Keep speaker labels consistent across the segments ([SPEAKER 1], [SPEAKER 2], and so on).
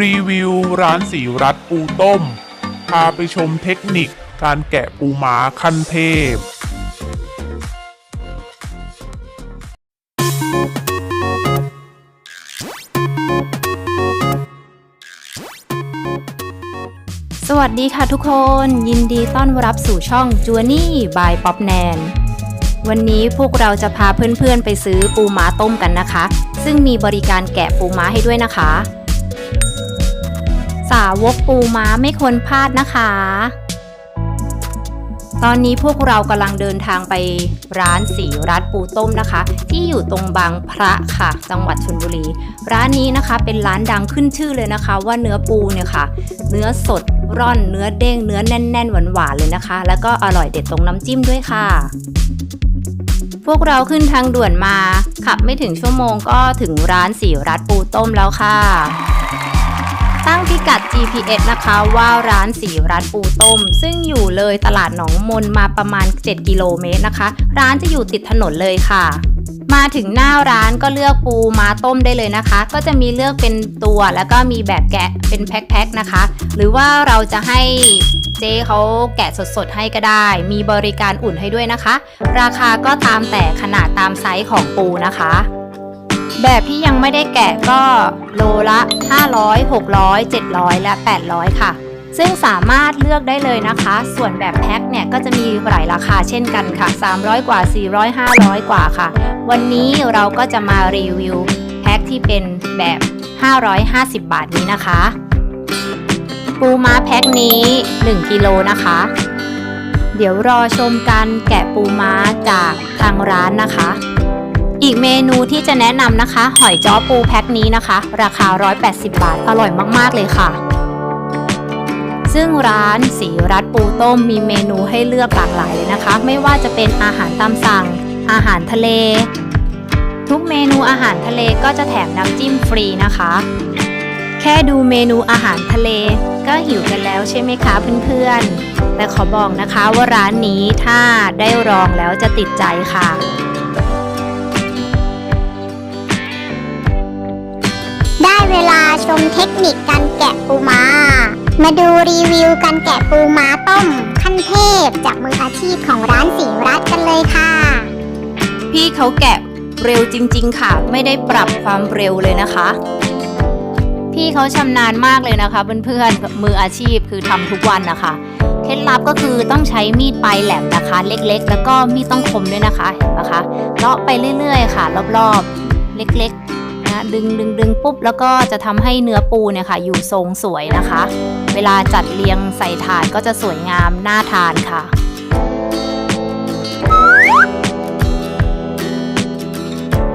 [SPEAKER 1] รีวิวร้านสีรัตปูต้ม พาไปชมเทคนิคการแกะปูม้าขั้นเทพ
[SPEAKER 2] สวัสดีค่ะทุกคน ยินดีต้อนรับสู่ช่องจูนี่บายป๊อปแนนวันนี้พวกเราจะพาเพื่อนๆไปซื้อปูม้าต้มกันนะคะ ซึ่งมีบริการแกะปูม้าให้ด้วยนะคะ สาวกปูม้าไม่ควรพลาดนะคะ ตอนนี้พวกเรากำลังเดินทางไปร้านสีรัดปูต้มนะคะ ที่อยู่ตรงบางพระค่ะ จังหวัดชลบุรี ร้านนี้นะคะเป็นร้านดังขึ้นชื่อเลยนะคะ ว่าเนื้อปูเนี่ยค่ะ เนื้อสดร่อนเนื้อเด้งเนื้อแน่น ๆ หวานๆเลยนะคะ แล้วก็อร่อยเด็ดตรงน้ำจิ้มด้วยค่ะพวกเราขึ้นทางด่วนมา ขับไม่ถึงชั่วโมงก็ถึงร้านสีรัดปูต้มแล้วค่ะ ตั้งพิกัด GPS นะคะว่าร้านสีรัดปูต้ม ซึ่งอยู่เลยตลาดหนองมนมาประมาณ 7 กิโลเมตรนะคะ ร้านจะอยู่ติดถนนเลยค่ะ มาถึงหน้าร้านก็เลือกปูมาต้มได้เลยนะคะ ก็จะมีเลือกเป็นตัวแล้วก็มีแบบแกะเป็นแพ็คๆนะคะ หรือว่าเราจะให้เจ๊เขาแกะสดๆให้ก็ได้ มีบริการอุ่นให้ด้วยนะคะ ราคาก็ตามแต่ขนาดตามไซส์ของปูนะคะ แบบที่ยังไม่ได้แกะก็โลละ 500 600 700 และ 800 ค่ะ ซึ่งสามารถเลือกได้เลยนะคะ ส่วนแบบแพ็คเนี่ยก็จะมีหลายราคาเช่นกันค่ะ 300 กว่า 400 500 กว่าค่ะ วันนี้เราก็จะมารีวิวแพ็คที่เป็นแบบ 550 บาทนี้นะคะ ปูม้าแพ็คนี้ 1 กิโลนะคะ เดี๋ยวรอชมการแกะปูม้าจากทางร้านนะคะ อีกเมนูที่จะแนะนำนะคะ หอยจ้อปูแพ็คนี้นะคะ ราคา 180 บาท อร่อยมากๆเลยค่ะซึ่งร้านสีรัดปูต้มมีเมนูให้เลือกหลากหลายเลยนะคะ ไม่ว่าจะเป็นอาหารตามสั่ง อาหารทะเล ทุกเมนูอาหารทะเลก็จะแถมน้ำจิ้มฟรีนะคะ แค่ดูเมนูอาหารทะเล ก็หิวกันแล้วใช่ไหมคะเพื่อนๆแต่ขอบอกนะคะว่าร้านนี้ถ้าได้ลองแล้วจะติดใจค่ะ
[SPEAKER 3] เวลาชมเทคนิคการแกะปูมา มาดูรีวิวการแกะปูม้าต้มขั้นเทพจากมืออาชีพของร้านสีรัตกันเลยค่ะ
[SPEAKER 2] พี่เขาแกะเร็วจริง ๆ ค่ะ ไม่ได้ปรับความเร็วเลยนะคะ พี่เขาชำนาญมากเลยนะคะเพื่อนๆมืออาชีพคือทำทุกวันนะคะเคล็ดลับก็คือต้องใช้มีดปลายแหลมนะคะ เล็กๆ แล้วก็มีดต้องคมด้วยนะคะเห็นไหมคะเลาะไปเรื่อยๆ ค่ะ รอบๆ เล็กๆ ดึงดึงดึงปุ๊บแล้วก็จะทำให้เนื้อปูเนี่ยค่ะ อยู่ทรงสวยนะคะ เวลาจัดเรียงใส่ถาดก็จะสวยงามน่าทานค่ะ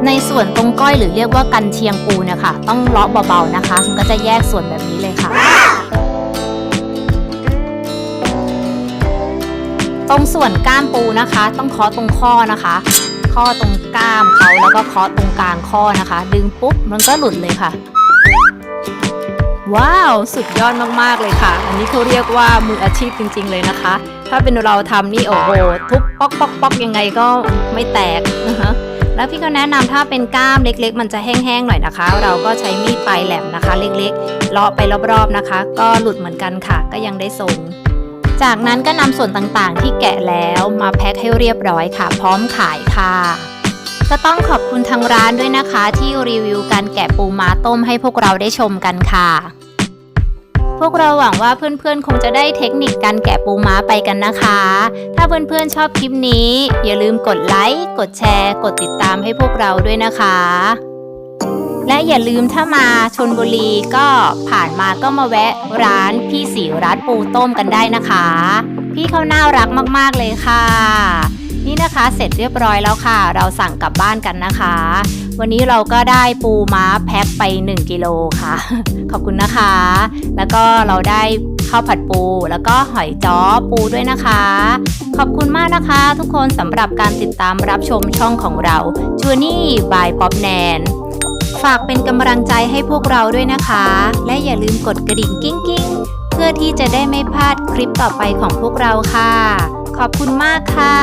[SPEAKER 2] ในส่วนตรงก้อยหรือเรียกว่ากันเชียงปูเนี่ยค่ะต้องเลาะเบาๆนะคะก็จะแยกส่วนแบบนี้เลยค่ะ ตรงส่วนก้ามปูนะคะ ต้องเคาะตรงข้อนะคะ ข้อตรงก้ามเขาแล้วก็เคาะตรงกลางข้อนะคะ ดึงปุ๊บมันก็หลุดเลยค่ะ ว้าว สุดยอดมากๆเลยค่ะ อันนี้เขาเรียกว่ามืออาชีพจริง ๆ เลยนะคะ ถ้าเป็นเราทำนี่โอ้โหทุบป๊อกป๊อกป๊อกยังไงก็ไม่แตกนะคะแล้วพี่ก็แนะนำถ้าเป็นก้ามเล็กๆ มันจะแห้งๆหน่อยนะคะ เราก็ใช้มีดปลายแหลมนะคะ เล็กๆเลาะไปรอบๆนะคะ ก็หลุดเหมือนกันค่ะ ก็ยังได้ทรง จากนั้นก็นำส่วนต่างๆ ที่แกะแล้วมาแพ็คให้เรียบร้อยค่ะ พร้อมขายค่ะ ก็ต้องขอบคุณทางร้านด้วยนะคะ ที่รีวิวการแกะปูม้าต้มให้พวกเราได้ชมกันค่ะ พวกเราหวังว่าเพื่อนๆ คงจะได้เทคนิคการแกะปูม้าไปกันนะคะ ถ้าเพื่อนๆชอบคลิปนี้ อย่าลืมกดไลค์ กดแชร์ กดติดตามให้พวกเราด้วยนะคะ และอย่าลืมถ้ามาชนบุรีก็ผ่านมาก็มาแวะร้านพี่สีรัดปูต้มกันได้นะคะ พี่เขาน่ารักมากๆเลยค่ะ นี่นะคะเสร็จเรียบร้อยแล้วค่ะ เราสั่งกลับบ้านกันนะคะ วันนี้เราก็ได้ปูม้าแพ็คไป 1 กิโลค่ะ ขอบคุณนะคะ แล้วก็เราได้ข้าวผัดปูแล้วก็หอยจ้อปูด้วยนะคะ ขอบคุณมากนะคะ ทุกคนสำหรับการติดตามรับชมช่องของเราจูนี่บายป๊อปแนน ฝากเป็นกำลังใจให้พวกเราด้วยนะคะ และอย่าลืมกดกระดิ่งกิ้งกิ้งเพื่อที่จะได้ไม่พลาดคลิปต่อไปของพวกเราค่ะ ขอบคุณมากค่ะ